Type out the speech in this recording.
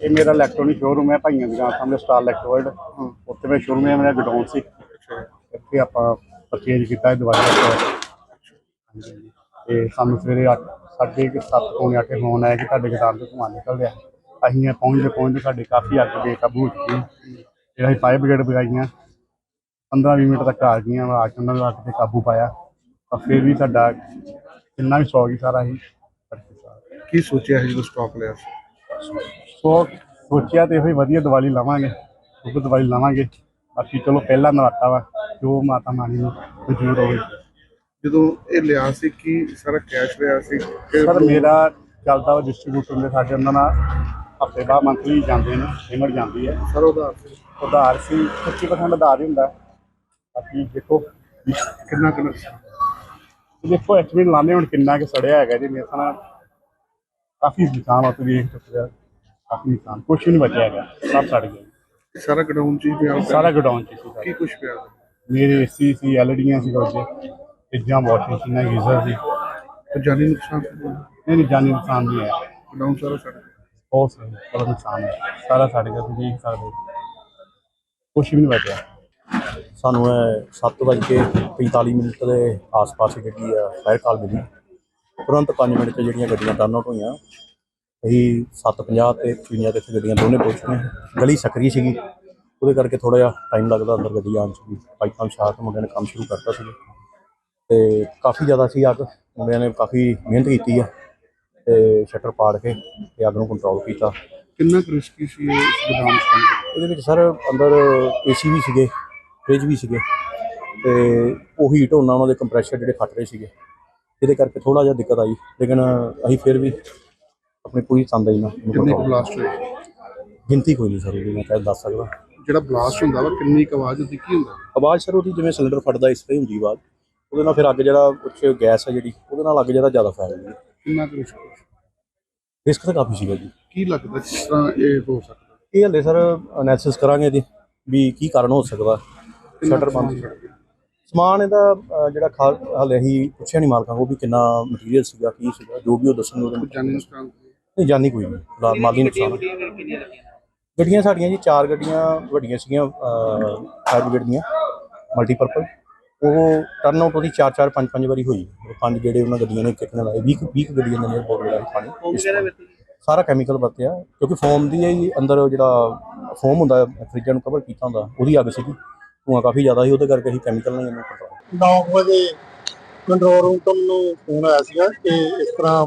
ਇਹ ਮੇਰਾ electronic showroom ਹੈ ਭਾਈਆਂ ਦੀ ਦੁਕਾਨ ਸਾਹਮਣੇ ਸਟਾਰ ਇਲੈਕਟ੍ਰੋਇਡ ਉੱਥੇ ਮੈਂ ਸ਼ੋਰੂਮ ਹੈ ਮੇਰਾ ਗਡਾਊਨ ਸੀ। ਇੱਥੇ ਆਪਾਂ ਪਰਚੇਜ ਕੀਤਾ ਇਹ ਦਵਾਈ ਦਾ। ਤੇ ਸਾਨੂੰ ਸਵੇਰੇ ਅੱਠ ਸਾਢੇ ਕੁ ਸੱਤ ਪੌਣੇ ਅੱਠ ਫੋਨ ਆਇਆ ਕਿ ਤੁਹਾਡੇ ਗਦਾਮ ਤੋਂ ਧੂੰਆਂ ਨਿਕਲ ਰਿਹਾ। ਅਸੀਂ ਪਹੁੰਚਦੇ ਪਹੁੰਚਦੇ ਸਾਡੇ ਕਾਫੀ ਅੱਗ ਬੇਕਾਬੂ ਹੋ ਚੁੱਕੀ ਹੈ। ਜਿਹੜਾ ਅਸੀਂ ਫਾਇਰ ਬ੍ਰਿਗੇਡ ਬੁਲਾਈਆਂ 15-20 ਮਿੰਟ ਤੱਕ ਆ ਗਈਆਂ ਆ ਕੇ ਉਹਨਾਂ ਨੂੰ ਅੱਗ ਤੇ ਕਾਬੂ ਪਾਇਆ। ਤਾਂ ਫਿਰ ਵੀ ਸਾਡਾ ਕਿੰਨਾ ਵੀ ਸੌ ਗਈ ਸਾਰਾ ਹੀ ਕੀ ਸੋਚਿਆ ਹੈ ਜਦੋਂ ਸਟਾਕ ਲਿਆ ਸੋ? ਸੋਚਿਆ ਤੇ ਇਹੋ ਹੀ ਵਧੀਆ ਦੀਵਾਲੀ ਲਾਵਾਂਗੇ ਉਹ ਦੀਵਾਲੀ ਲਾਵਾਂਗੇ। ਬਾਕੀ ਚਲੋ ਪਹਿਲਾ ਨਰਾਤਾ ਵਾ ਜੋ ਮਾਤਾ ਮਾਣੀ ਨੂੰ ਮਨਜ਼ੂਰ ਹੋਵੇ। ਜਦੋਂ ਇਹ ਲਿਆ ਸੀ ਕੀ ਸਾਰਾ ਕੈਸ਼ ਲਿਆ ਸੀ? ਸਰ ਮੇਰਾ ਚੱਲਦਾ ਵਾ ਡਿਸਟ੍ਰੀਬਿਊਟਰ ਦੇ ਸਾਡੇ ਉਹਨਾਂ ਨਾਲ ਹਫ਼ਤੇ ਬਾਅਦ ਮੰਥਲੀ ਜਾਂਦੇ ਨੇ ਪੇਮੈਂਟ ਜਾਂਦੀ ਹੈ। ਸਰ ਉਹਦਾ ਉਧਾਰ ਸੀ 25% ਉਧਾਰ ਹੀ ਹੁੰਦਾ। ਬਾਕੀ ਦੇਖੋ ਕਿੰਨਾ ਕਿੰਨਾ ਦੇਖੋ ਐਕਚੁਅਲੀ ਲਾਣੇ ਹੁਣ ਕਿੰਨਾ ਕਿ ਸੜਿਆ ਹੈਗਾ ਜੀ ਮੇਰੇ ਨਾਲ ਕਾਫੀ ਨੁਕਸਾਨ ਆ ਤੁਸੀਂ ਦੇਖ ਸਕਦੇ ਹੋ। ਕਾਫੀ ਨੁਕਸਾਨ ਕੁਛ ਵੀ ਨਹੀਂ ਬਚਿਆ ਹੈਗਾ ਸਭ ਸੜ ਗਿਆ ਸਾਰਾ ਗਡਾਊਨ ਚ ਹੀ ਪਿਆ ਹੋਇਆ? ਸਾਰਾ ਗਡਾਊਨ ਚ ਸੀ ਕੀ। ਕੁਝ ਪਿਆ ਮੇਰੇ ਏਸੀ ਸੀ ਐਲਡੀਆਂ ਸੀ ਰੋਜੇ ਫਰਿੱਜਾਂ ਵਾਸ਼ਿੰਗ ਮਸ਼ੀਨਾਂ ਗੀਜ਼ਰ ਸੀ। ਤੇ ਜਾਨੀ ਨੁਕਸਾਨ ਨਹੀਂ ਨਹੀਂ ਜਾਨੀ ਨੁਕਸਾਨ ਨਹੀਂ ਹੈ। ਗਡਾਊਨ ਸਾਰਾ ਸੜ ਗਿਆ? ਬਹੁਤ ਸਾਰਾ ਬੜਾ ਨੁਕਸਾਨ ਹੈ। ਸਾਰਾ ਸੜ ਗਿਆ ਤੁਸੀਂ ਦੇਖ ਸਕਦੇ ਕੁਛ ਵੀ ਨਹੀਂ ਬਚਿਆ। ਸਾਨੂੰ ਇਹ 7:45 ਮਿੰਟ ਦੇ ਆਸ-ਪਾਸ ਜਿਹੜੀ ਆ ਫਾਇਰ ਕਾਲ ਮਿਲੀ। ਤੁਰੰਤ 5 ਮਿੰਟ 'ਚ ਜਿਹੜੀਆਂ ਗੱਡੀਆਂ ਟਰਨ ਆਊਟ ਹੋਈਆਂ ਅਸੀਂ 7:50 ਤੇ 55 ਤੇ ਇੱਥੇ ਗੱਡੀਆਂ ਦੋਨੇ ਪਹੁੰਚ ਗਈਆਂ ਗਲੀ ਸਕਰੀ ਸੀਗੀ। ਉਹਦੇ ਕਰਕੇ ਥੋੜਾ ਜਿਹਾ ਟਾਈਮ ਲੱਗਦਾ ਅੰਦਰ ਗੱਡੀ ਆਉਣ 'ਚ ਵੀ। ਪਾਈਪਾਂ ਕੇ ਮੁੰਡਿਆਂ ਨੇ ਕੰਮ ਸ਼ੁਰੂ ਕਰਤਾ ਸੀ ਤੇ ਕਾਫੀ ਜ਼ਿਆਦਾ ਸੀ ਅੱਗ। ਮੁੰਡਿਆਂ ਨੇ ਕਾਫੀ ਮਿਹਨਤ ਕੀਤੀ ਆ ਤੇ ਸ਼ਟਰ ਪਾੜ ਕੇ ਤੇ ਅੱਗ ਨੂੰ ਕੰਟਰੋਲ ਕੀਤਾ। ਕਿੰਨਾ ਕੁ ਰਿਸਕੀ ਸੀ ਇਸ ਗੋਦਾਮ ਚ? ਇਹਦੇ ਵਿੱਚ ਸਰ ਅੰਦਰ ਏਸੀ ਵੀ ਸੀਗੇ ਫ੍ਰਿਜ ਵੀ ਸੀਗੇ। ਤੇ ਉਹ ਹੀਟ ਹੋਣਾ ਉਹਨਾਂ ਦੇ ਕੰਪਰੈਸ਼ਰ ਜਿਹੜੇ ਫਟ ਰਹੇ ਸੀਗੇ। ਇਹਦੇ ਕਰਕੇ ਥੋੜਾ ਜਿਹਾ ਦਿੱਕਤ ਆਈ। ਲੇਕਿਨ ਅਸੀਂ ਫਿਰ ਵੀ ਆਪਣੀ ਪੂਰੀ ਤੰਦਾਈ ਨਾਲ ਕਿੰਨੇ ਕੁ control- ਬਲਾਸਟ ਹੋਏ ਗਿਣਤੀ ਕੋਈ ਨਹੀਂ ਸਰ ਇਹਦੀ ਮੈਂ ਕਹਿ ਦੱਸ ਸਕਦਾ। ਜਿਹੜਾ ਬਲਾਸਟ ਹੁੰਦਾ ਵਾ ਕਿੰਨੀ ਕੁ ਆਵਾਜ਼ ਹੁੰਦੀ ਕੀ ਹੁੰਦਾ? ਆਵਾਜ਼ ਸਰ ਉਹਦੀ ਜਿਵੇਂ ਸਿਲੰਡਰ ਫਟਦਾ ਇਸ ਤਰ੍ਹਾਂ ਹੀ ਹੁੰਦੀ ਆਵਾਜ਼। ਉਹਦੇ ਨਾਲ ਫਿਰ ਅੱਗ ਜਿਹੜਾ ਉੱਚ ਗੈਸ ਹੈ ਜਿਹੜੀ ਉਹਦੇ ਨਾਲ ਅੱਗ ਜਿਹੜਾ ਜ਼ਿਆਦਾ ਫੈਲਦੀ ਹੈ ਕਿੰਨਾ ਕੁ ਰਿਸਕ ਰਿਸਕ ਤਾਂ ਕਾਫੀ ਸੀਗਾ ਜੀ। ਕੀ ਲੱਗਦਾ ਕਿਸ ਤਰ੍ਹਾਂ ਇਹ ਹੋ ਸਕਦਾ? ਇਹ ਹਲੇ ਸਰ ਅਨਾਲਿਸਿਸ ਕਰਾਂਗੇ ਜੀ ਵੀ ਕੀ ਕਾਰਨ ਹੋ ਸਕਦਾ। ਸ਼ਟਰ ਬੰਦ ਸੀ। ਸਮਾਨ ਇਹਦਾ ਜਿਹੜਾ ਖਾ ਹਲੇ ਅਸੀਂ ਪੁੱਛਿਆ ਨਹੀਂ ਮਾਲਕਾਂ ਕੋਲ ਵੀ ਕਿੰਨਾ ਮਟੀਰੀਅਲ ਸੀਗਾ ਕੀ ਸੀਗਾ ਜੋ ਵੀ ਉਹ ਦੱਸਣਗੇ ਉਹਦੇ ਕੋਈ ਜਾਨੀ ਮੁਤਾਬਿਕ। ਨੁਕਸਾਨ ਨਹੀਂ ਜਾਨੀ ਕੋਈ ਨਹੀਂ। ਮਾਲੀ ਨੁਕਸਾਨ। ਗੱਡੀਆਂ ਸਾਡੀਆਂ ਜੀ ਚਾਰ ਗੱਡੀਆਂ ਵੱਡੀਆਂ ਸੀਗੀਆਂ ਫਾਇਰ ਬ੍ਰਿਗੇਡ ਦੀਆਂ ਮਲਟੀਪਰਪਲ ਉਹ ਟਰਨ ਆਊਟ ਉਹਦੀ ਚਾਰ ਚਾਰ ਪੰਜ ਪੰਜ ਵਾਰੀ ਹੋਈ। ਪੰਜ ਜਿਹੜੇ ਉਹਨਾਂ ਗੱਡੀਆਂ ਨੇ ਕਿਤਨੇ ਲਾਏ। 20 20 ਗੱਡੀਆਂ ਦੇ ਨੇ ਬਹੁਤ ਜਿਹੜਾ ਪਾਣੀ। ਸਾਰਾ ਕੈਮੀਕਲ ਵਰਤਿਆ। ਕਿਉਂਕਿ ਫੋਮ ਦੀ ਹੀ ਅੰਦਰ ਉਹ ਜਿਹੜਾ ਫੋਮ ਹੁੰਦਾ ਫਰਿੱਜਾਂ ਨੂੰ ਕਵਰ ਕੀਤਾ ਹੁੰਦਾ ਉਹਦੀ ਅੱਗ ਸੀਗੀ। ਧੂੰਆਂ ਕਾਫੀ ਜ਼ਿਆਦਾ ਸੀ ਉਹਦੇ ਕਰਕੇ ਅਸੀਂ ਕੈਮੀਕਲ ਨਾਲ ਇਹਨੂੰ ਕੰਟਰੋਲ 9 ਵਜੇ ਕੰਟਰੋਲ ਰੂਮ ਤੋਂ ਮੈਨੂੰ ਫੋਨ ਆਇਆ ਸੀਗਾ ਕਿ ਇਸ ਤਰ੍ਹਾਂ